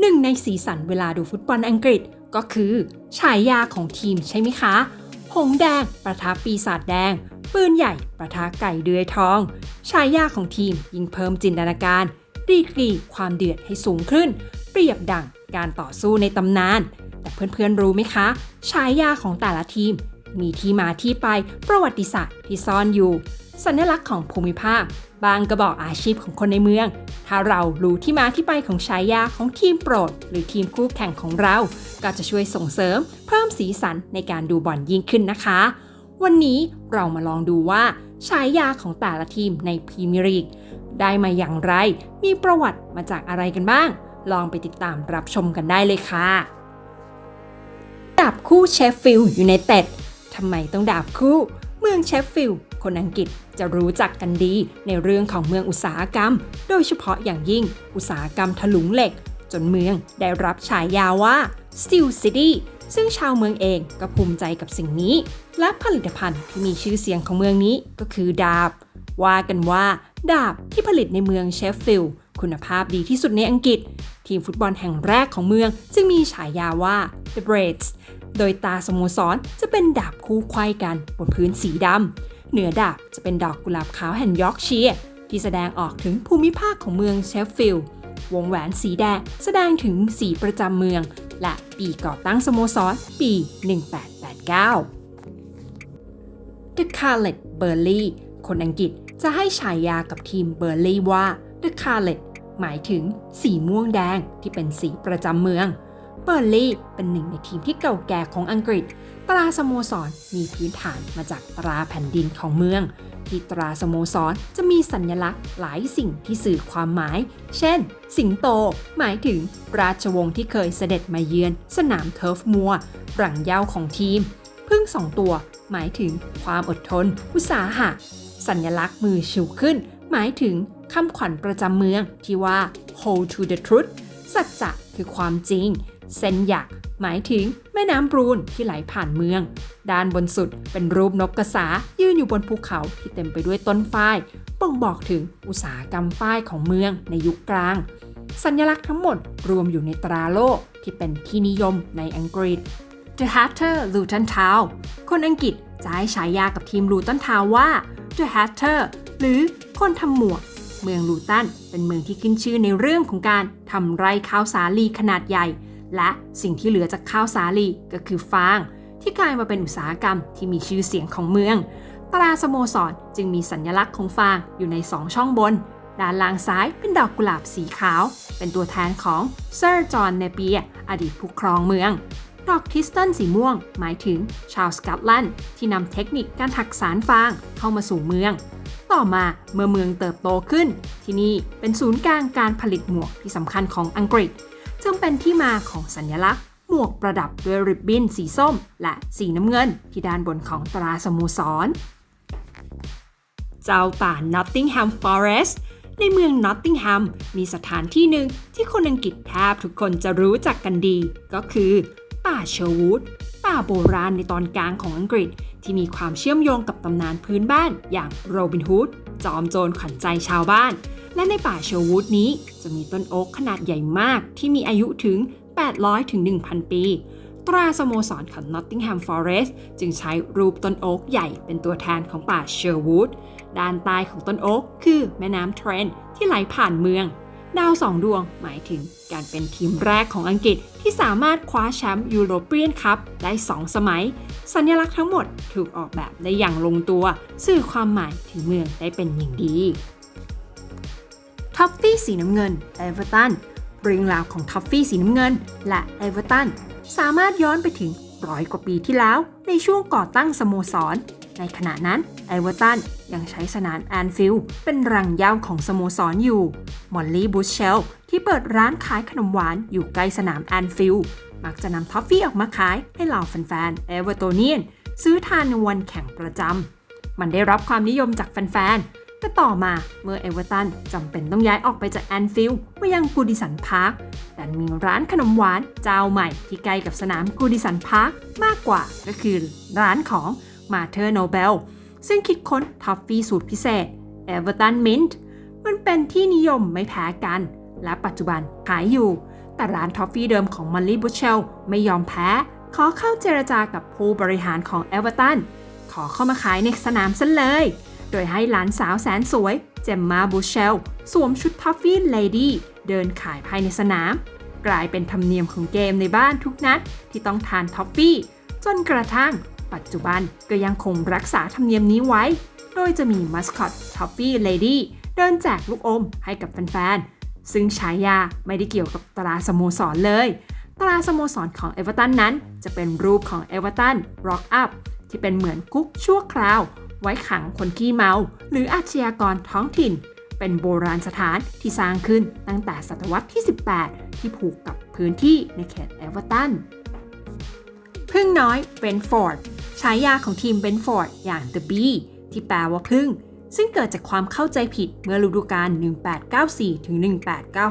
หนึ่งในสีสันเวลาดูฟุตบอลอังกฤษก็คือ ฉายาของทีมใช่ไหมคะ หงแดง ประทะปีศาจแดง ปืนใหญ่ ประทะไก่เดือยทอง ฉายาของทีมยิ่งเพิ่มจินตนาการดีกรีความเดือดให้สูงขึ้น เปรียบดังการต่อสู้ในตำนาน แต่เพื่อนๆรู้ไหมคะ ฉายาของแต่ละทีม มีที่มาที่ไปประวัติศาสตร์ที่ซ่อนอยู่ สัญลักษณ์ของภูมิภาค บางกระบอกอาชีพของคนในเมือง ถ้าเรารู้ที่มาที่ไปของฉายาของทีมโปรด หรือทีมคู่แข่งของเรา ก็จะช่วยส่งเสริม เพิ่มสีสันในการดูบอลยิ่งขึ้นนะคะ วันนี้เรามาลองดูว่าฉายาของแต่ละทีมในพรีเมียร์ลีกได้มาอย่างไร มีประวัติมาจากอะไรกันบ้าง ลองไปติดตามรับชมกันได้เลยค่ะดาบคู่เชฟฟิลด์ยูไนเต็ดทำไมต้องดาบคู่ เมืองเชฟฟิลด์ คนอังกฤษจะรู้จักกันดีในเรื่องของเมืองอุตสาหกรรม โดยเฉพาะอย่างยิ่งอุตสาหกรรมถลุงเหล็ก จนเมืองได้รับฉายาว่า Steel City ซึ่งชาวเมืองเองก็ภูมิใจกับสิ่งนี้ และผลิตภัณฑ์ที่มีชื่อเสียงของเมืองนี้ก็คือดาบ ว่ากันว่าดาบที่ผลิตในเมืองเชฟฟิลด์คุณภาพดีที่สุดในอังกฤษ ทีมฟุตบอลแห่งแรกของเมือง จึงมีฉายาว่า The Blades โดยตาสโมสรจะเป็นดาบคู่ไขว้กันบนพื้นสีดำ เหนือดาบจะเป็นดอกกุหลาบขาวแห่งยอร์กเชียร์ที่แสดงออกถึงภูมิภาคของเมืองเชฟฟิลด์วงแหวนสีแดงแสดงถึงสีประจำเมือง และปีก่อตั้งสโมสรปี 1889 The Carlet Burley คนอังกฤษจะให้ฉายากับทีมเบอร์ลีย์ว่า The Carlet หมายถึงสีม่วงแดงที่เป็นสีประจำเมือง เบอร์ลีย์เป็นหนึ่งในทีมที่เก่าแก่ของอังกฤษ ตราสโมสรมีพื้นฐานมาจากตราแผ่นดินของเมือง ที่ตราสโมสรจะมีสัญลักษณ์หลายสิ่งที่สื่อความหมาย เช่น สิงโต หมายถึงราชวงศ์ที่เคยเสด็จมาเยือน สนามเทิร์ฟมัวรังเย้าของทีม พึ่งสองตัว หมายถึงความอดทน อุตสาหะ สัญลักษณ์มือชูขึ้น หมายถึงคำขวัญประจำเมืองที่ว่า hold to the truth สัจจะคือความจริง เส้นหยักหมายถึงแม่น้ำบรูนที่ไหลผ่านเมือง ด้านบนสุดเป็นรูปนกกระสายืนอยู่บนภูเขาที่เต็มไปด้วยต้นฝ้ายบ่งบอกถึงอุตสาหกรรมฝ้ายของเมืองในยุคกลาง สัญลักษณ์ทั้งหมดรวมอยู่ในตราโลกที่เป็นที่นิยมในอังกฤษ The Hatter Luton Town คนอังกฤษจะให้ฉายากับทีมลูตันทาวว่า The Hatter หรือคนทำหมวก เมืองลูตันเป็นเมืองที่ขึ้นชื่อในเรื่องของการทำไร่ข้าวสาลีขนาดใหญ่ และสิ่งที่เหลือจากข้าวสาลีก็คือฟาง ที่กลายมาเป็นอุตสาหกรรมที่มีชื่อเสียงของเมือง ตราสโมสรจึงมีสัญลักษณ์ของฟางอยู่ในสองช่องบน ด้านล่างซ้ายเป็นดอกกุหลาบสีขาว เป็นตัวแทนของเซอร์จอห์นเนเปียอดีตผู้ครองเมืองดอกทิสตันสีม่วง หมายถึงชาวสกอตแลนด์ที่นำเทคนิคการถักสารฟางเข้ามาสู่เมือง ต่อมาเมื่อเมืองเติบโตขึ้น ที่นี่เป็นศูนย์กลางการผลิตหมวกที่สำคัญของอังกฤษ จึงเป็นที่มาของสัญลักษณ์ หมวกประดับด้วยริบบิ้นสีส้ม และสีน้ำเงิน ที่ด้านบนของตราสโมสร เจ้าป่า Nottingham Forest ในเมือง Nottingham มีสถานที่หนึ่งที่คนอังกฤษแทบทุกคนจะรู้จักกันดี ก็คือ ป่าเชอร์วูดป่าโบราณในตอนกลางของอังกฤษ ที่มีความเชื่อมโยงกับตำนานพื้นบ้านอย่างโรบินฮูดจอมโจรขวัญใจชาวบ้าน และในป่าเชอร์วูดนี้จะมีต้นโอ๊กขนาดใหญ่มากที่มีอายุถึง 800 ถึง 1,000 ปี ตราสโมสรของ Nottingham Forest จึงใช้รูปต้นโอ๊กใหญ่เป็นตัวแทนของป่าเชอร์วูดด้านใต้ของต้นโอ๊กคือแม่น้ำเทรนที่ไหลผ่านเมือง ดาวสองดวงหมายถึงการเป็นทีมแรกของอังกฤษที่สามารถคว้าแชมป์ยูโรเปียนคัพได้ 2 สมัย สัญลักษณ์ทั้งหมดถูกออกแบบได้อย่างลงตัว สื่อความหมายถึงเมืองได้เป็นอย่างดี ท็อฟฟี่สีน้ำเงินเอเวอร์ตันเรื่องราวของท็อฟฟี่สีน้ำเงิน และเอเวอร์ตันสามารถย้อนไปถึงร้อยกว่าปีที่แล้วในช่วงก่อตั้งสโมสร ในขณะนั้นเอเวอร์ตันยังใช้สนามแอนฟิลด์เป็นรังเย้าของสโมสรอยู่ มอลลี่บูชเชลที่เปิดร้านขายขนมหวานอยู่ใกล้สนามแอนฟิลด์มักจะนำท็อฟฟี่ออกมาขายให้เหล่าแฟนๆเอเวอร์โตเนียน ซื้อทานในวันแข่งประจำมันได้รับความนิยมจากแฟนๆ แต่ต่อมาเมื่อเอเวอร์ตันจำเป็นต้องย้ายออกไปจากแอนฟิลด์มายังกูดิสันพาร์คดันมีร้านขนมหวานเจ้าใหม่ที่ใกล้กับสนามกูดิสันพาร์คมากกว่าก็คือร้านของมาเธอร์โนเบลซึ่งคิดค้นทอฟฟี่สูตรพิเศษเอเวอร์ตันมินต์มันเป็นที่นิยมไม่แพ้กัน และปัจจุบันขายอยู่ แต่ร้านทอฟฟี่เดิมของมันลี่บุชเชลไม่ยอมแพ้ ขอเข้าเจรจากับผู้บริหารของเอเวอร์ตันขอเข้ามาขายในสนามซะเลย ดยให้หลานสาวแสนสวย เจมมาบุชเชล สวมชุดทอฟฟี่เลดี้เดินขายภายในสนาม กลายเป็นธรรมเนียมของเกมในบ้านทุกนัด ที่ต้องทานท็อฟฟี่ จนกระทั่ง ปัจจุบันก็ยังคงรักษาธรรมเนียมนี้ไว้ โดยจะมีมัสคอตท็อฟฟี่เลดี้เดินแจกลูกอมให้กับแฟนๆ ซึ่งฉายาไม่ได้เกี่ยวกับตราสโมสรเลย ตราสโมสรของเอเวอร์ตันนั้น จะเป็นรูปของเอเวอร์ตันร็อกอัพที่เป็นเหมือนกุ๊กชั่วคราว ไว้ขังคนขี้เมา หรืออาชญากรท้องถิ่น เป็นโบราณสถานที่สร้างขึ้นตั้งแต่ศตวรรษที่ 18 ที่ผูกกับพื้นที่ในเขตเอเวอร์ตันพึ่งน้อยเบนฟอร์ดฉายาของทีมเบนฟอร์ดอย่าง The Bee ที่แปลว่าพึ่ง ซึ่งเกิดจากความเข้าใจผิดเมื่อฤดูกาล 1894ถึง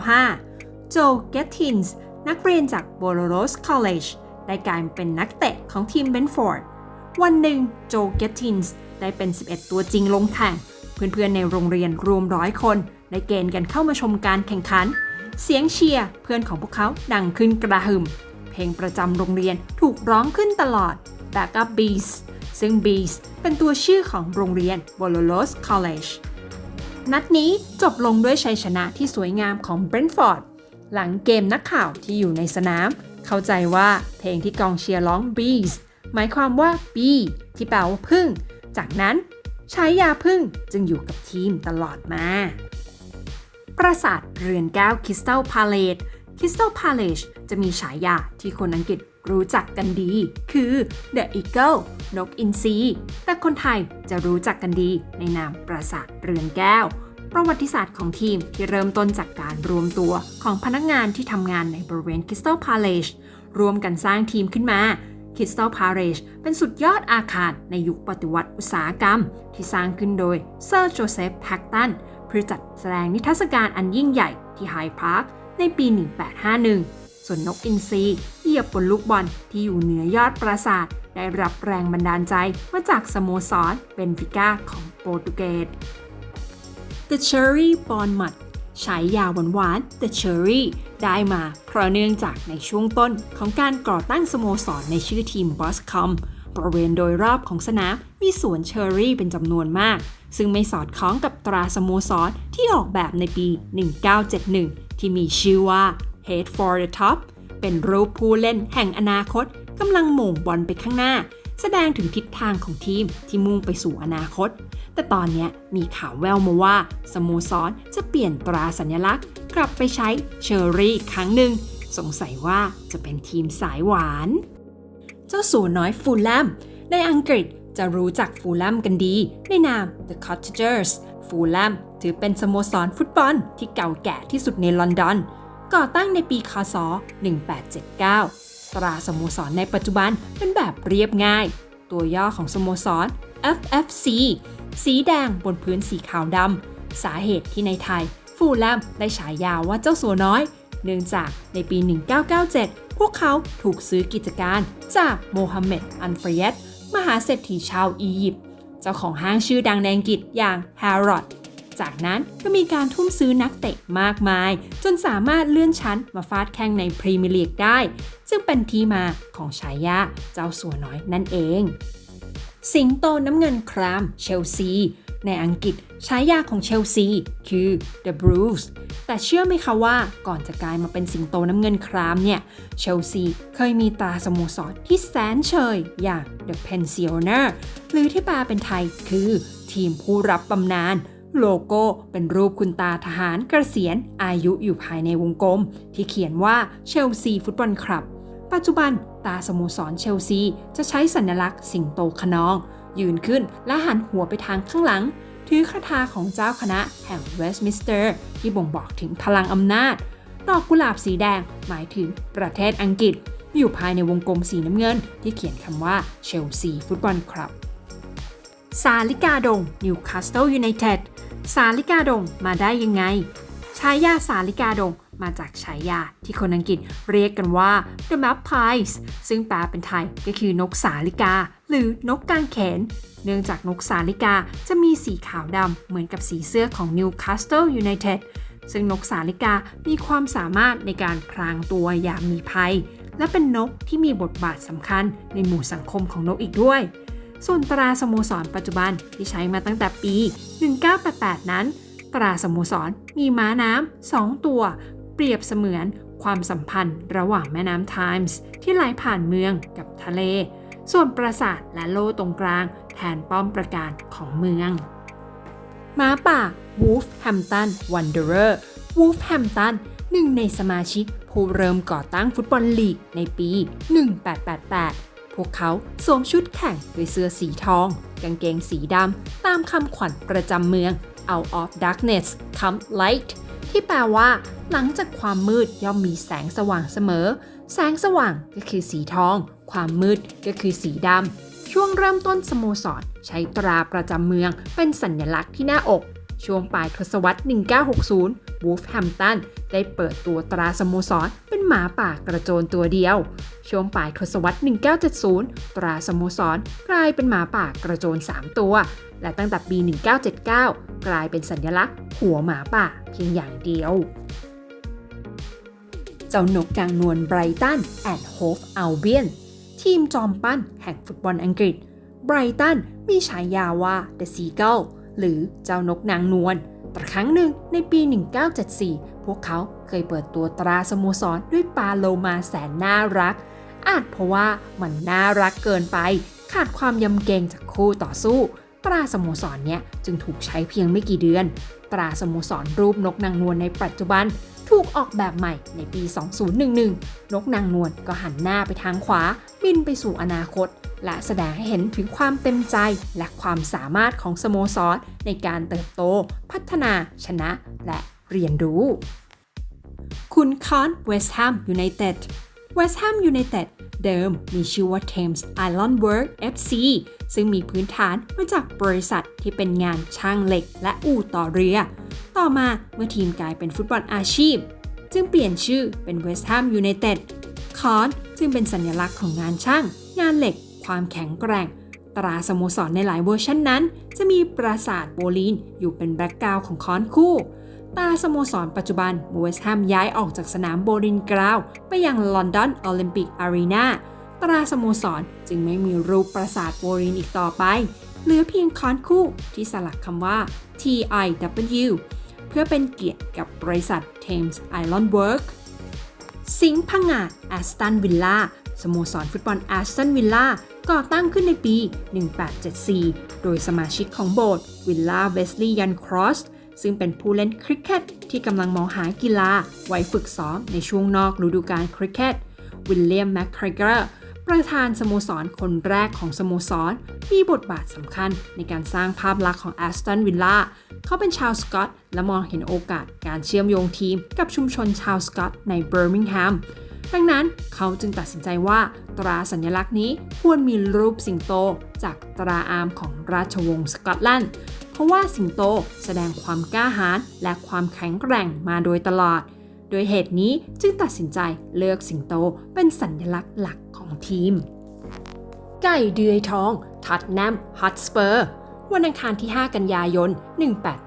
1895 โจเกตตินส์นักเรียนจากโบโลโรสคอลเลจได้กลายเป็นนักเตะของทีมเบนฟอร์ด วันหนึ่งโจเกตตินส์ ได้เป็น 11 ตัวจริงลงแข่ง เพื่อนๆในโรงเรียนรวมร้อยคน ได้เกณฑ์กันเข้ามาชมการแข่งขัน เสียงเชียร์เพื่อนของพวกเขาดังขึ้นกระหึ่ม เพลงประจำโรงเรียนถูกร้องขึ้นตลอด Backup Bees ซึ่ง Bees เป็นตัวชื่อของโรงเรียน b o l o l o s College นัดนี้จบลงด้วยชัยชนะที่สวยงามของ Brentford หลังเกมนักข่าวที่อยู่ในสนาม เข้าใจว่าเพลงที่กองเชียร์ร้อง Bees หมายความว่า bee ที่แปลว่าพึ่ง จากนั้นฉายาพึ่งจึงอยู่กับทีมตลอดมา ปราสาทเรือนแก้วคริสตัลพาเลตคริสตัลพาเลชจะมีฉายาที่คนอังกฤษรู้จักกันดี คือ The Eagle นกอินทรีแต่คนไทยจะรู้จักกันดีในนามปราสาทเรือนแก้ว ประวัติศาสตร์ของทีมที่เริ่มต้นจากการรวมตัวของพนักงานที่ทำงานในบริเวณคริสตัลพาเลชรวมกันสร้างทีมขึ้นมา คริสตัลพาเลชเป็นสุดยอดอาคารในยุคปฏิวัติอุตสาหกรรม ที่สร้างขึ้นโดยเซอร์โจเซฟแพ็กตันเพื่อจัดแสดงนิทรรศการอันยิ่งใหญ่ที่ไฮพาร์คในปี 1851 ส่วนนกอินทรีเหยียบบนลูกบอลที่อยู่เหนือยอดปราสาทได้รับแรงบันดาลใจมาจากสโมสรเบนฟิก้าของโปรตุเกส The Cherry b o n m u t ฉายาหวานๆ The Cherry ได้มาเพราะเนื่องจากในช่วงต้นของการก่อตั้งสโมสรในชื่อทีม Boscom บริเวณโดยรอบของสนามมีสวนเชอร์รี่เป็นจำนวนมาก ซึ่งไม่สอดคล้องกับตราสโมสรที่ออกแบบในปี 1971 ที่มีชื่อว่า Head for the Top เป็นรูปผู้เล่นแห่งอนาคตกำลังหม่งบอลไปข้างหน้า แสดงถึงทิศทางของทีมที่มุ่งไปสู่อนาคต แต่ตอนนี้มีข่าวแววมาว่า สโมสรจะเปลี่ยนตราสัญลักษณ์ กลับไปใช้เชอร์รี่ครั้งหนึ่ง สงสัยว่าจะเป็นทีมสายหวาน เจ้าสัวน้อยฟูลแลมในอังกฤษจะรู้จักฟูลแลมกันดี ในนาม The Cottagers ฟูลแลมถือเป็นสโมสรฟุตบอลที่เก่าแก่ที่สุดในลอนดอน ก่อตั้งในปีคศ 1879 ตราสโมสรในปัจจุบันเป็นแบบเรียบง่าย ตัวย่อของสโมสร FFC สีแดงบนพื้นสีขาวดำ สาเหตุที่ในไทย ฟูลแลมได้ฉายาว่าเจ้าสัวน้อย เนื่องจากในปี 1997 พวกเขาถูกซื้อกิจการจากโมฮัมเหม็ด อันฟรียตมหาเศรษฐีชาวอียิปต์ เจ้าของห้างชื่อดังในอังกฤษอย่างแฮร์รอด จากนั้นก็มีการทุ่มซื้อนักเตะมากมาย จนสามารถเลื่อนชั้นมาฟาดแข่งในพรีเมียร์ลีกได้ ซึ่งเป็นที่มาของฉายาเจ้าสัวน้อยนั่นเอง สิงโตน้ำเงินครามเชลซีในอังกฤษฉายาของเชลซีคือ The Blues แต่เชื่อไหมคะว่าก่อนจะกลายมาเป็นสิงโตน้ำเงินครามเนี่ย เชลซีเคยมีตาสโมสรที่แสนเชยอย่าง The Pensioner หรือที่แปลเป็นไทยคือทีมผู้รับบำนาญ โลโก้เป็นรูปคุณตาทหารเกษียณอายุอยู่ภายในวงกลม ที่เขียนว่าเชลซีฟุตบอลคลับ ปัจจุบันตาสโมสรเชลซีจะใช้สัญลักษณ์สิงโตขนอง ยืนขึ้นและหันหัวไปทางข้างหลัง ถือคาถาของเจ้าคณะแห่งเวสต์มินสเตอร์ ที่บ่งบอกถึงพลังอำนาจ ดอกกุหลาบสีแดงหมายถึงประเทศอังกฤษ อยู่ภายในวงกลมสีน้ำเงิน ที่เขียนคำว่าเชลซีฟุตบอลคลับซาลิกาดงนิวคาสเซิลยูไนเต็ด ซาลิกาดงมาได้ยังไงฉายาสาลิกาดงมาจากฉายาที่คนอังกฤษเรียกกันว่า The Magpies ซึ่งแปลเป็นไทยก็คือนกสาลิกา หรือนกกางเขน เนื่องจากนกสาลิกาจะมีสีขาวดำเหมือนกับสีเสื้อของ Newcastle United ซึ่งนกสาลิกามีความสามารถในการพรางตัวอย่ามมีภัย และเป็นนกที่มีบทบาทสำคัญในหมู่สังคมของนกอีกด้วย ส่วนตราสโมสรปัจจุบันที่ใช้มาตั้งแต่ปี 1988 นั้น ตราสโมสรมีม้าน้ำสองตัว เปรียบเสมือนความสัมพันธ์ระหว่างแม่น้ำไทมส์ที่ไหลผ่านเมืองกับทะเล ส่วนปราสาทและโล่ตรงกลาง แทนป้อมประการของเมือง ม้าป่า Wolf Hampton Wanderer Wolf Hampton หนึ่งในสมาชิกผู้เริ่มก่อตั้งฟุตบอลลีกในปี 1888 พวกเขาสวมชุดแข่งด้วยเสื้อสีทอง กางเกงสีดำ ตามคำขวัญประจำเมือง Out of darkness come light ที่แปลว่า หลังจากความมืดย่อมมีแสงสว่างเสมอ แสงสว่างก็คือสีทอง ความมืดก็คือสีดำ ช่วงเริ่มต้นสโมสร ใช้ตราประจำเมืองเป็นสัญลักษณ์ที่หน้าอก ช่วงปลายทศวรรษ 1960 Wolverhampton ได้เปิดตัวตราสโมสร เป็นหมาป่ากระโจนตัวเดียว ช่วงปลายทศวรรษ 1970 ตราสโมสร กลายเป็นหมาป่ากระโจน 3 ตัว และตั้งแต่ปี 1979 กลายเป็นสัญลักษณ์ หัวหมาป่าเพียงอย่างเดียว เจ้านกนางนวลไบรตันแอนด์โฮฟอัลเบียนทีมจอมปั้นแห่งฟุตบอลอังกฤษไบรตันมีฉายาว่า The Seagull หรือเจ้านกนางนวลแต่ครั้งหนึ่งในปี 1974 พวกเขาเคยเปิดตัวตราสโมสรด้วยปลาโลมาแสนน่ารัก อาจเพราะว่ามันน่ารักเกินไป ขาดความยำเกรงจากคู่ต่อสู้ ตราสโมสรเนี้ยจึงถูกใช้เพียงไม่กี่เดือน ตราสโมสรรูปนกนางนวลในปัจจุบันถูกออกแบบใหม่ในปี 2011 นกนางนวลก็หันหน้าไปทางขวา บินไปสู่อนาคต และแสดงให้เห็นถึงความเต็มใจและความสามารถของสโมสรในการเติบโต พัฒนา ชนะ และเรียนรู้ คุณคอนเวสต์แฮมยูไนเต็ดเวสต์แฮมยูไนเต็ดเดิมมีชื่อว่า Thames Island Work FC ซึ่งมีพื้นฐานมาจากบริษัทที่เป็นงานช่างเหล็กและอู่ต่อเรือ ต่อมาเมื่อทีมกลายเป็นฟุตบอลอาชีพ จึงเปลี่ยนชื่อเป็น West Ham United คอนจึงเป็นสัญลักษณ์ของงานช่าง งานเหล็ก ความแข็งแกร่ง ตราสโมสรในหลายเวอร์ชันนั้น จะมีปราสาทโบลีนอยู่เป็นแบ็กกราวของค้อนคู่ตราสโมสรปัจจุบันเวสต์แฮมย้ายออกจากสนามโบลินกราว ไปยังลอนดอนโอลิมปิกอารีนาตราสโมสรจึงไม่มีรูปปราสาทโบลินอีกต่อไป เหลือเพียงค้อนคู่ที่สลักคำว่า TIW เพื่อเป็นเกียรติกับบริษัท Thames Island Work สิงห์พังงาแอสตันวิลล่าสโมสรฟุตบอลแอสตันวิลล่า ก่อตั้งขึ้นในปี 1874 โดยสมาชิกของโบสถ์วิลล่าเวสลีย์ยันครอสซึ่งเป็นผู้เล่นคริกเก็ตที่กำลังมองหากีฬาไว้ฝึกซ้อมในช่วงนอกฤดูกาลคริกเก็ต วิลเลียมแมคครเกอร์ประธานสโมสรคนแรกของสโมสร มีบทบาทสำคัญในการสร้างภาพลักษณ์ของแอสตันวิลล่าเขาเป็นชาวสกอตและมองเห็นโอกาสการเชื่อมโยงทีมกับชุมชนชาวสกอตในเบอร์มิงแฮม ดังนั้นเขาจึงตัดสินใจว่าตราสัญลักษณ์นี้ควรมีรูปสิงโต จากตราอามของราชวงศ์สกอตแลนด์ เพราะว่าสิงโตแสดงความกล้าหาญและความแข็งแกร่งมาโดยตลอด โดยเหตุนี้จึงตัดสินใจเลือกสิงโตเป็นสัญลักษณ์หลักของทีม ไก่เดือยทอง ทัดแนมฮอตสเปอร์วันอังคารที่ 5 กันยายน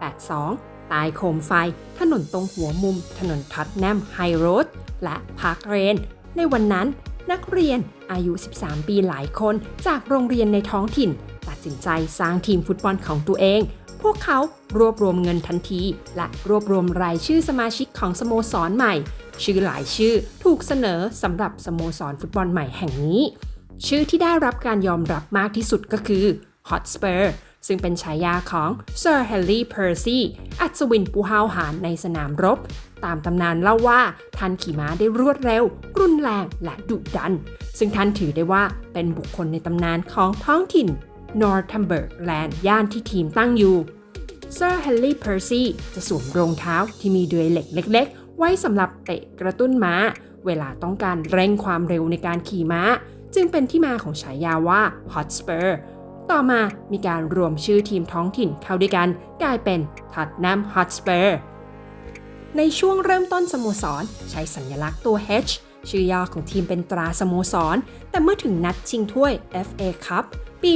1882 ตายโคมไฟ ถนนตรงหัวมุม ถนนทัดแนมไฮโรดและพาร์คเรน ในวันนั้นนักเรียนอายุ 13 ปีหลายคนจากโรงเรียนในท้องถิ่น ตัดสินใจสร้างทีมฟุตบอลของตัวเอง พวกเขารวบรวมเงินทันที และรวบรวมรายชื่อสมาชิกของสโมสรใหม่ ชื่อหลายชื่อถูกเสนอสำหรับสโมสรฟุตบอลใหม่แห่งนี้ ชื่อที่ได้รับการยอมรับมากที่สุดก็คือ Hotspur ซึ่งเป็นฉายาของ Sir Harry Percy อัศวินผู้ห้าวหาญในสนามรบ ตามตำนานเล่าว่าท่านขี่ม้าได้รวดเร็ว รุนแรงและดุดัน ซึ่งท่านถือได้ว่าเป็นบุคคลในตำนานของท้องถิ่น Northumberland ย่านที่ทีมตั้งอยู่ Sir Harry Percy จะสวมรองเท้าที่มีเดือยเหล็กเล็ก ๆ ไว้สำหรับเตะกระตุ้นม้า เวลาต้องการเร่งความเร็วในการขี่ม้า จึงเป็นที่มาของฉายาว่า Hotspur ต่อ ต่อมามีการรวมชื่อทีมท้องถิ่นเข้าด้วยกันกลายเป็น Tottenham Hotspur ในช่วงเริ่มต้นสโมสร ใช้สัญลักษณ์ตัว H ชื่อย่อของทีมเป็นตราสโมสร แต่เมื่อถึงนัดชิงถ้วย FA Cup ปี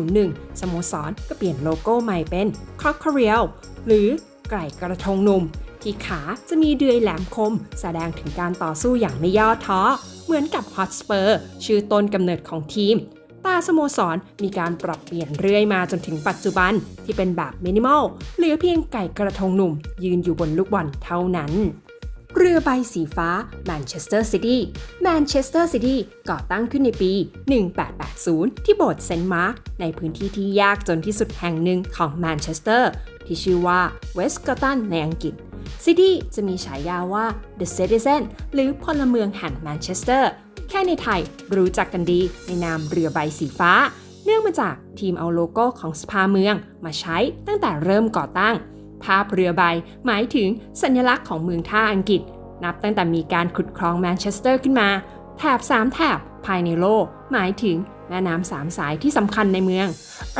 1901 สโมสรก็เปลี่ยนโลโก้ใหม่เป็น c o c k e r e l หรือไก่กระทงนุ่มที่ขาจะมีเดือยแหลมคม แสดงถึงการต่อสู้อย่างไม่ย่อท้อ เหมือนกับฮอตสเปอร์ชื่อต้นกำเนิดของทีม ตาสโมสรมีการปรับเปลี่ยนเรื่อยมาจนถึงปัจจุบันที่เป็นแบบมินิมอลเหลือเพียงไก่กระทงหนุ่ม ยืนอยู่บนลูกบอลเท่านั้นเรือใบสีฟ้าแมนเชสเตอร์ซิตี้แมนเชสเตอร์ซิตี้ก่อตั้งขึ้นในปี 1880 ที่โบสถ์เซนต์มาร์กในพื้นที่ที่ยากจนที่สุดแห่งหนึ่งของแมนเชสเตอร์ที่ชื่อว่าเวสต์กอตันในอังกฤษซิตี้จะมีฉายาว่า The Citizen หรือพลเมืองแห่งแมนเชสเตอร์ แค่ในไทยรู้จักกันดีในนามเรือใบสีฟ้า เนื่องมาจากทีมเอาโลโก้ของสภาเมืองมาใช้ตั้งแต่เริ่มก่อตั้ง ภาพเรือใบหมายถึงสัญลักษณ์ของเมืองท่าอังกฤษ นับตั้งแต่มีการขุดคลองแมนเชสเตอร์ขึ้นมา แถบ 3 แถบภายในโลก หมายถึงแม่น้ำสามสายที่สำคัญในเมือง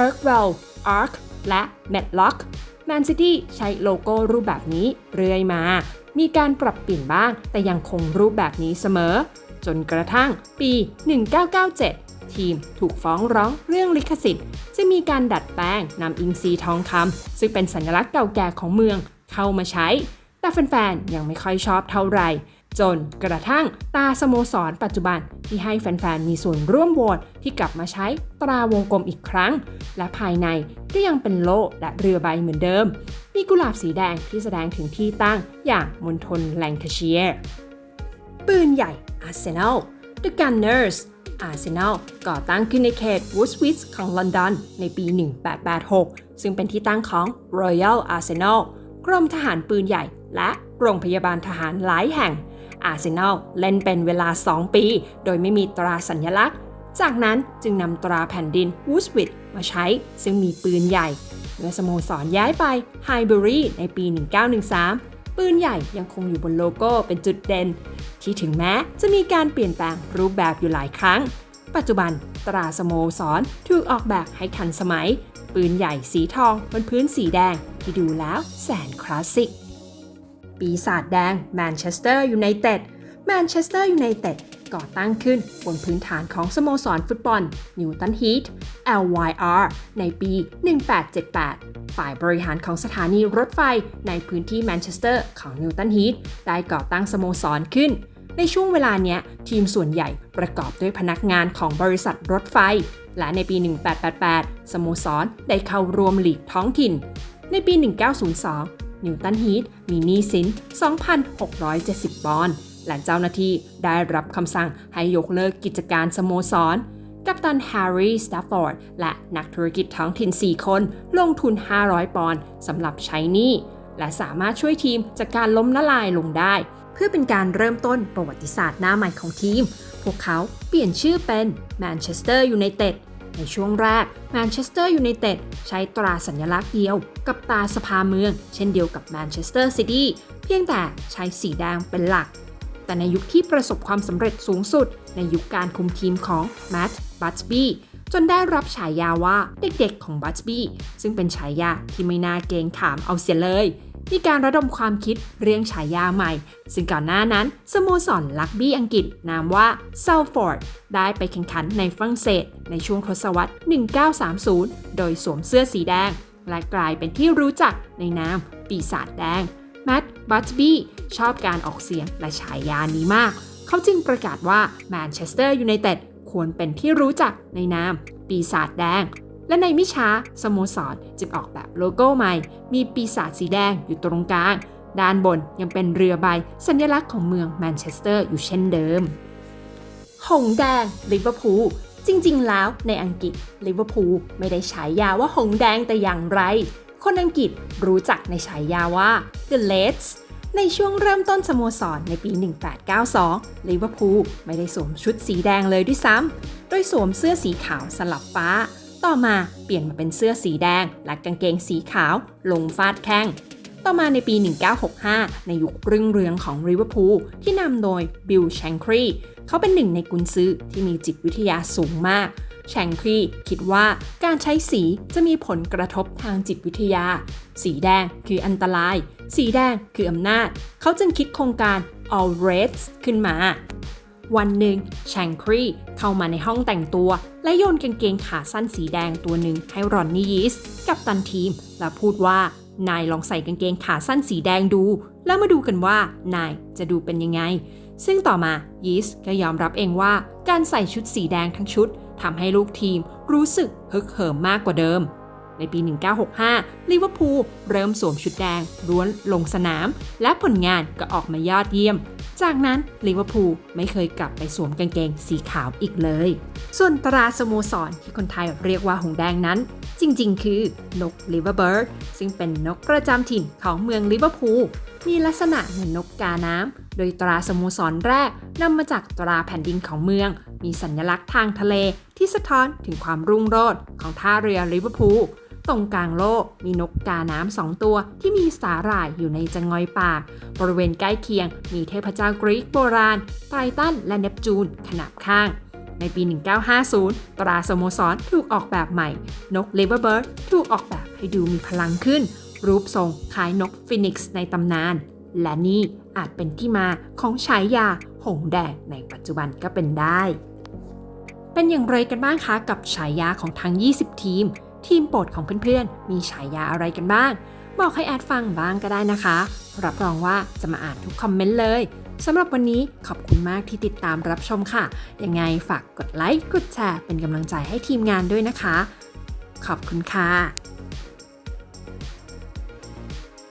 i r k w e l l Ark และ Medlock แมนซิตี้ใช้โลโก้รูปแบบนี้เรื่อยมา มีการปรับเปลี่ยนบ้าง แต่ยังคงรูปแบบนี้เสมอ จนกระทั่งปี 1997 ทีมถูกฟ้องร้องเรื่องลิขสิทธิ์จะมีการดัดแปลงนำอินซีทองคำซึ่งเป็นสัญลักษณ์เก่าแก่ของเมืองเข้ามาใช้ แต่แฟนๆ ยังไม่ค่อยชอบเท่าไหร่ จนกระทั่งตาสโมสรปัจจุบันที่ให้แฟนๆ มีส่วนร่วมโหวตที่กลับมาใช้ตราวงกลมอีกครั้ง และภายในก็ยังเป็นโล่และเรือใบเหมือนเดิม มีกุหลาบสีแดงที่แสดงถึงที่ตั้งอย่างมณฑลแลงคาเชียร์ ปืนใหญ่ Arsenal The Gunners Arsenal ก่อตั้งขึ้นในเขตวูดสวิสของลอนดอนในปี 1886 ซึ่งเป็นที่ตั้งของ Royal Arsenal กรมทหารปืนใหญ่ และโรงพยาบาลทหารหลายแห่ง Arsenal เล่นเป็นเวลา 2 ปี โดยไม่มีตราสัญลักษณ์ จากนั้นจึงนำตราแผ่นดินวูดสวิสมาใช้ซึ่งมีปืนใหญ่ เมื่อสโมสรย้ายไปไฮเบอรีในปี 1913 ปืนใหญ่ยังคงอยู่บนโลโก้เป็นจุดเด่น ที่ถึงแม้จะมีการเปลี่ยนแปลงรูปแบบอยู่หลายครั้ง ปัจจุบันตราสโมสรถูกออกแบบให้ทันสมัย ปืนใหญ่สีทองบนพื้นสีแดงที่ดูแล้วแสนคลาสสิก ปีศาจแดงแมนเชสเตอร์ยูไนเต็ดแมนเชสเตอร์ยูไนเต็ด ก่อตั้งขึ้นบนพื้นฐานของสโมสรฟุตบอลนิวตันฮีท LYR ในปี 1878 ฝ่ายบริหารของสถานีรถไฟในพื้นที่แมนเชสเตอร์ของนิวตันฮีทได้ก่อตั้งสโมสรขึ้น ในช่วงเวลาเนี้ย ทีมส่วนใหญ่ประกอบด้วยพนักงานของบริษัทรถไฟ และในปี 1888 สโมสรได้เข้ารวมหลีกท้องถิ่น ในปี 1902นิวตันฮีทมีหนี้สิน 2,670 ปอนด์ และเจ้าหน้าที่ได้รับคำสั่งให้ยกเลิกกิจการสโมสร กัปตันแฮร์รี่สแตฟฟอร์ด และนักธุรกิจท้องถิ่น 4 คน ลงทุน 500 ปอนด์สำหรับใช้หนี้ และสามารถช่วยทีมจากการล้มละลายลงได้ เพื่อเป็นการเริ่มต้นประวัติศาสตร์หน้าใหม่ของทีม พวกเขาเปลี่ยนชื่อเป็นแมนเชสเตอร์ยูไนเต็ดในช่วงแรกแมนเชสเตอร์ยูไนเต็ดใช้ตราสัญลักษณ์เดียว กับตาสภาเมือง เช่นเดียวกับแมนเชสเตอร์ซิตี้เพียงแต่ใช้สีแดงเป็นหลัก แต่ในยุคที่ประสบความสำเร็จสูงสุด ในยุคการคุมทีมของแมตต์บัตส์บี้จนได้รับฉายาว่าเด็กๆของบัตส์บี้ซึ่งเป็นฉายาที่ไม่น่าเกรงขามเอาเสียเลยมีการระดมความคิดเรียงฉายาใหม่ ซึ่งก่อนหน้านั้น สโมสรลักบี้อังกฤษนามว่าเซลฟอร์ดได้ไปแข่งขันในฝรั่งเศส ในช่วงทศวรรษ 1930 โดยสวมเสื้อสีแดง และกลายเป็นที่รู้จักในนามปีศาจแดง แมตต์บัตบี้ชอบการออกเสียงและฉายานี้มาก เขาจึงประกาศว่าแมนเชสเตอร์ยูไนเต็ดควรเป็นที่รู้จักในนาม ปีศาจแดง และในมิช้าสโมสรจึงออกแบบโลโก้ใหม่ มีปีศาจสีแดงอยู่ตรงกลาง ด้านบนยังเป็นเรือใบสัญลักษณ์ของเมืองแมนเชสเตอร์อยู่เช่นเดิม หงแดงลิเวอร์พูลจริงๆ แล้วในอังกฤษลิเวอร์พูลไม่ได้ฉายาว่าหงแดงแต่อย่างไร คนอังกฤษรู้จักในฉายาว่า The Reds ในช่วงเริ่มต้นสโมสรในปี 1892 ลิเวอร์พูลไม่ได้สวมชุดสีแดงเลยด้วยซ้ำ โดยสวมเสื้อสีขาวสลับฟ้า ต่อมาเปลี่ยนมาเป็นเสื้อสีแดง และกางเกงสีขาว ลงฟาดแข้ง ต่อมาในปี 1965 ในยุครุ่งเรืองของลิเวอร์พูลที่นำโดยบิลแชงครีเขาเป็นหนึ่งในกุนซือที่มีจิตวิทยาสูงมาก แชงครีคิดว่าการใช้สีจะมีผลกระทบทางจิตวิทยา สีแดงคืออันตราย สีแดงคืออำนาจ เขาจึงคิดโครงการ All Reds ขึ้นมา วันหนึ่งแชงครีเข้ามาในห้องแต่งตัว และโยนกางเกงขาสั้นสีแดงตัวหนึ่งให้รอนนี่ยีสกับตันทีม และพูดว่านายลองใส่กางเกงขาสั้นสีแดงดู แล้วมาดูกันว่านายจะดูเป็นยังไง ซึ่งต่อมายีสก็ยอมรับเองว่าการใส่ชุดสีแดงทั้งชุด ทำให้ลูกทีมรู้สึกฮึกเหิมมากกว่าเดิม ในปี 1965 ลิเวอร์พูลเริ่มสวมชุดแดงร้วนลงสนาม และผลงานก็ออกมายอดเยี่ยม จากนั้นลิเวอร์พูลไม่เคยกลับไปสวมกางเกงสีขาวอีกเลย ส่วนตราสโมสรที่คนไทยเรียกว่าหงแดงนั้น จริงๆ คือนกลิเวอร์เบิร์ดซึ่งเป็นนกประจำถิ่นของเมืองลิเวอร์พูลมีลักษณะเหมือนนกกาน้ำ โดยตราสโมสรแรกนำมาจากตราแผ่นดินของเมือง มีสัญลักษณ์ทางทะเลที่สะท้อนถึงความรุ่งโรจน์ของท่าเรือลิเวอร์พูลตรงกลางโลกมีนกกาน้ำสองตัวที่มีสาหร่ายอยู่ในจะงอยปาก บริเวณใกล้เคียงมีเทพเจ้ากรีกโบราณ ไททันและเนปจูนขนาบข้าง ในปี 1950 ตราสโมสรถูกออกแบบใหม่ นกเลเวอร์เบิร์ดถูกออกแบบให้ดูมีพลังขึ้น รูปทรงคล้ายนกฟินิกซ์ในตำนาน และนี่อาจเป็นที่มาของฉายาหงแดงในปัจจุบันก็เป็นได้ เป็นอย่างไรกันบ้างคะกับฉายาของทั้ง 20 ทีม ทีมโปรดของเพื่อนๆ มีฉายาอะไรกันบ้าง บอกให้แอดฟังบ้างก็ได้นะคะ รับรองว่าจะมาอ่านทุกคอมเมนต์เลยสำหรับวันนี้ขอบคุณมากที่ติดตามรับชมค่ะ ยังไงฝากกดไลค์ กดแชร์เป็นกำลังใจให้ทีมงานด้วยนะคะ ขอบคุณค่ะ